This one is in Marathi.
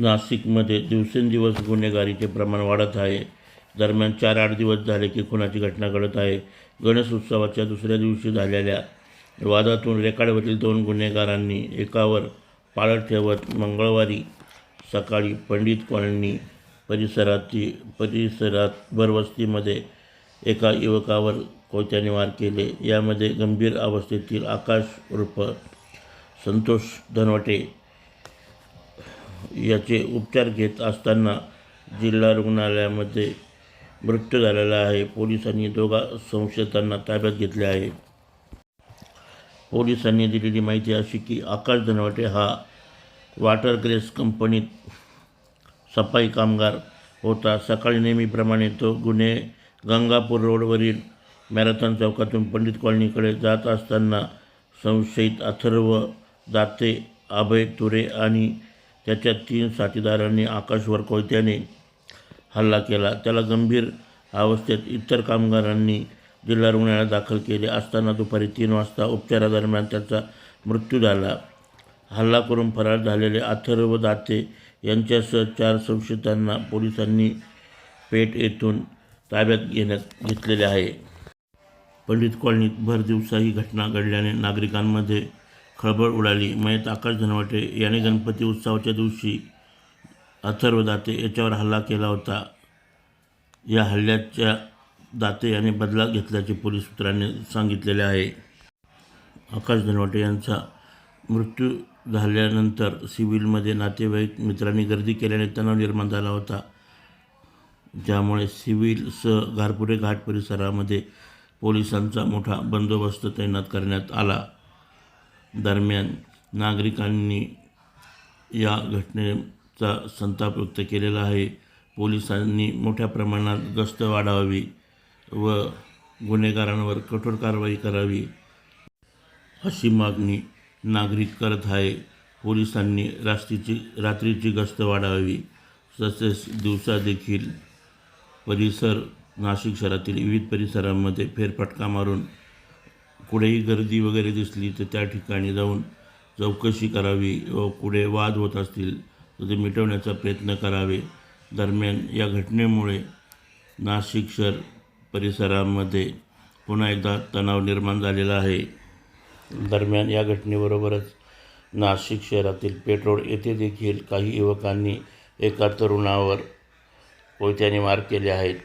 नाशिकमध्ये दिवसेंदिवस गुन्हेगारीचे प्रमाण वाढत आहे. दरम्यान चार आठ दिवस झाले की खुनाची घटना घडत आहे. गणेश उत्सवाच्या दुसऱ्या दिवशी झालेल्या वादातून रेकाडवरील दोन गुन्हेगारांनी एकावर पाळत ठेवत मंगळवारी सकाळी पंडित कॉलनी परिसराची परिसरात भरवस्तीमध्ये एका युवकावर कोयत्याने वार केले. यामध्ये गंभीर अवस्थेतील आकाश उर्फ संतोष धनवटे याचे उपचार घेत असताना जिल्हा रुग्णालयामध्ये मृत्यू झालेला आहे. पोलिसांनी दोघा संशयितांना ताब्यात घेतले आहे. पोलिसांनी दिलेली माहिती अशी की आकाश धनवटे हा वॉटर ग्रेस कंपनीत सफाई कामगार होता. सकाळी नेहमीप्रमाणे तो गुन्हे गंगापूर रोडवरील मॅरेथॉन चौकातून पंडित कॉलनीकडे जात असताना संशयित अथर्व दाते अभय तुरे आणि त्याच्या तीन साथीदारांनी आकाशवर कोयत्याने हल्ला केला. त्याला गंभीर अवस्थेत इतर कामगारांनी जिल्हा रुग्णालयात दाखल केले असताना दुपारी तीन वाजता उपचारादरम्यान त्याचा मृत्यू झाला. हल्ला करून फरार झालेले अथर्व दाते यांच्यासह चार संशयितांना पोलिसांनी पेठ येथून ताब्यात घेण्यात घेतलेले आहे. पंडित कॉलनीत भर दिवसा ही घटना घडल्याने नागरिकांमध्ये खळबळ उडाली. मयत आकाश धनवटे याने गणपती उत्सवाच्या दिवशी अथर्व दाते याच्यावर हल्ला केला होता. या हल्ल्याच्या दाते याने बदला घेतल्याचे पोलीस सूत्रांनी सांगितलेले आहे. आकाश धनवटे यांचा मृत्यू झाल्यानंतर सिव्हिलमध्ये नातेवाईक मित्रांनी गर्दी केल्याने तणाव निर्माण झाला होता. ज्यामुळे सिव्हिलसह घारपुरे घाट परिसरामध्ये पोलिसांचा मोठा बंदोबस्त तैनात करण्यात आला. दरम्यान नागरिकांनी या घटनेचा संताप व्यक्त केलेला आहे. पोलिसांनी मोठ्या प्रमाणात गस्त वाढवावी व गुन्हेगारांवर कठोर कारवाई करावी अशी मागणी नागरिक करत आहे. पोलिसांनी रात्रीची रात्रीची गस्त वाढवावी तसेच दिवसा देखील परिसर नाशिक शहरातील विविध परिसरांमध्ये फेरफटका मारून कुठेही गर्दी वगैरे दिसली तर त्या ठिकाणी जाऊन चौकशी करावी व पुढे वाद होत असतील तर ते मिटवण्याचा प्रयत्न करावे. दरम्यान या घटनेमुळे नाशिक शहर परिसरामध्ये पुन्हा एकदा तणाव निर्माण झालेला आहे. दरम्यान या घटनेबरोबरच नाशिक शहरातील पेट्रोल येथे देखील काही युवकांनी एका तरुणावर कोयत्याने मार केले आहेत.